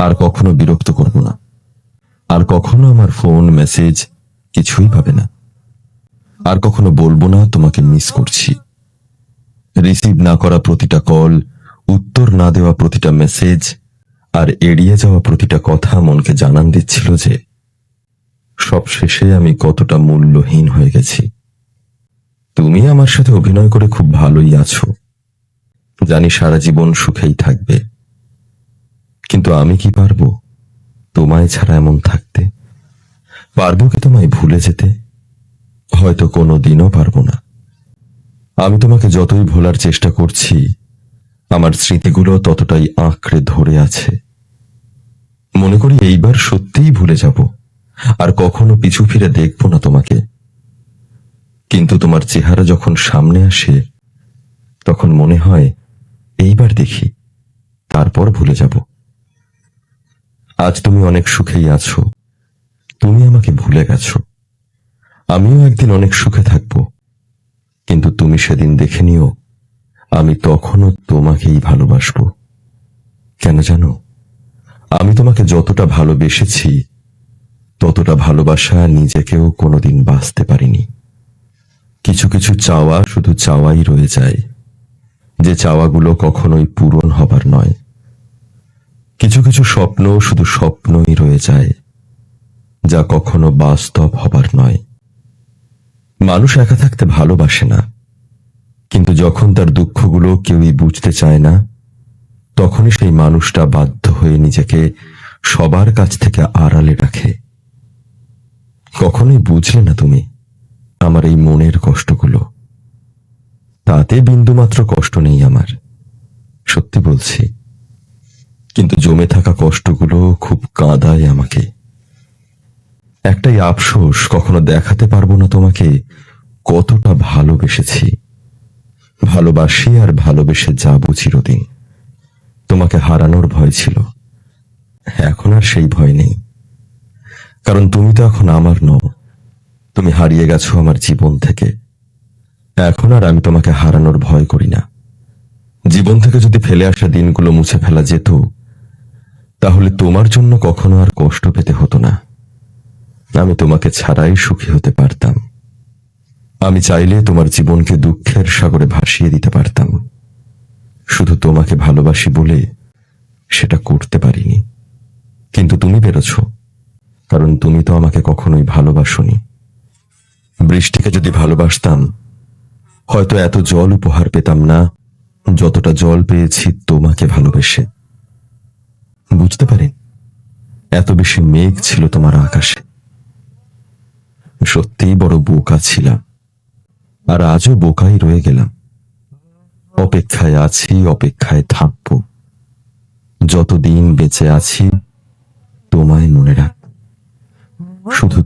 আর কখনো বিরক্ত করব না। আর কখনো আমার ফোন, মেসেজ কিছুই পাবে না। আর কখনো বলব না, তোমাকে মিস করছি। রিসিভ না করা প্রতিটা কল উত্তর না দেওয়া প্রতিটা মেসেজ আর এড়িয়ে যাওয়া প্রতিটা কথা মনকে জানান দিচ্ছিল যে সব শেষে আমি কতটা মূল্যহীন হয়ে গেছি। তুমি আমার সাথে অভিনয় করে খুব ভালোই আছো। জানি সারা জীবন সুখেই থাকবে। কিন্তু আমি কি পারব? তোমায় ছাড়া এমন থাকতে। পারব কি তোমায় ভুলে যেতে? হয়তো কোনো দিনও পারব না। আমি তোমাকে যতই ভোলার চেষ্টা করছি, আমার স্মৃতিগুলো ততটাই আঁকড়ে ধরে আছে। মনে করি এইবার সত্যিই ভুলে যাব, আর কখনো পিছু ফিরে দেখব না তোমাকে। কিন্তু তোমার চেহারা যখন সামনে আসে, তখন মনে হয়, এইবার দেখি, তারপর ভুলে যাব। আজ তুমি অনেক সুখেই আছো। তুমি আমাকে ভুলে গেছো। আমিও একদিন অনেক সুখে থাকব। কিন্তু তুমি সেদিন দেখে নিও, আমি তখনও তোমাকেই ভালোবাসবো। কেন জানো? আমি তোমাকে যতটা ভালোবেসেছি, ততটা ভালোবাসা নিজেকেও কোনোদিন বাঁচতে পারিনি। কিছু কিছু চাওয়া শুধু চাওয়াই রয়ে যায়, যে চাওয়াগুলো কখনোই পূরণ হবার নয়। কিছু স্বপ্ন শুধু স্বপ্নই রয়ে যায়, যা কখনো বাস্তব হবার নয়। মানুষ একা থাকতে ভালোবাসে না, কিন্তু যখন তার দুঃখগুলো কেউই বুঝতে চায় না, তখনই সেই মানুষটা বাধ্য হয়ে নিজেকে সবার কাছ থেকে আড়ালে রাখে। কখনোই বুঝলে না তুমি আমার এই মনের কষ্টগুলো। তাতে বিন্দুমাত্র কষ্ট নেই আমার, সত্যি বলছি। কিন্তু জমে থাকা কষ্টগুলো খুব কাঁদায় আমাকে। একটাই আফসোস, কখনো দেখাতে পারব না তোমাকে, কতটা ভালোবেসেছি। ভালোবাসি আর ভালোবেসে যাব চিরদিন। তোমাকে হারানোর ভয় ছিল। এখন আর সেই ভয় নেই। কারণ তুমি তো এখন আমার নও। তুমি হারিয়ে গেছো আমার জীবন থেকে। এখন আর আমি তোমাকে হারানোর ভয় করি না। জীবন থেকে যদি ফেলে আসা দিনগুলো মুছে ফেলা যেত তাহলে তোমার জন্য কখনো আর কষ্ট পেতে হতো না। আমি তোমাকে ছাড়াই সুখী হতে পারতাম। আমি চাইলে তোমার জীবনকে দুঃখের সাগরে ভাসিয়ে দিতে পারতাম। শুধু তোমাকে ভালোবাসি বলে সেটা করতে পারিনি। কিন্তু তুমি বেরোছ কারণ তুমি তো আমাকে কখনোই ভালোবাসনি। বৃষ্টিকে যদি ভালোবাসতাম, হয়তো এত জল উপহার পেতাম না, যতটা জল পেয়েছি তোমাকে ভালোবেসে। বুঝতে পারেন, এত বেশি মেঘ ছিল তোমার আকাশে। সত্যিই বড় বোকা ছিলাম, আর আজও বোকাই রয়ে গেলাম। অপেক্ষায় আছি, অপেক্ষায় থাকব। যতদিন বেঁচে আছি, তোমায় মনে রাখ শুধু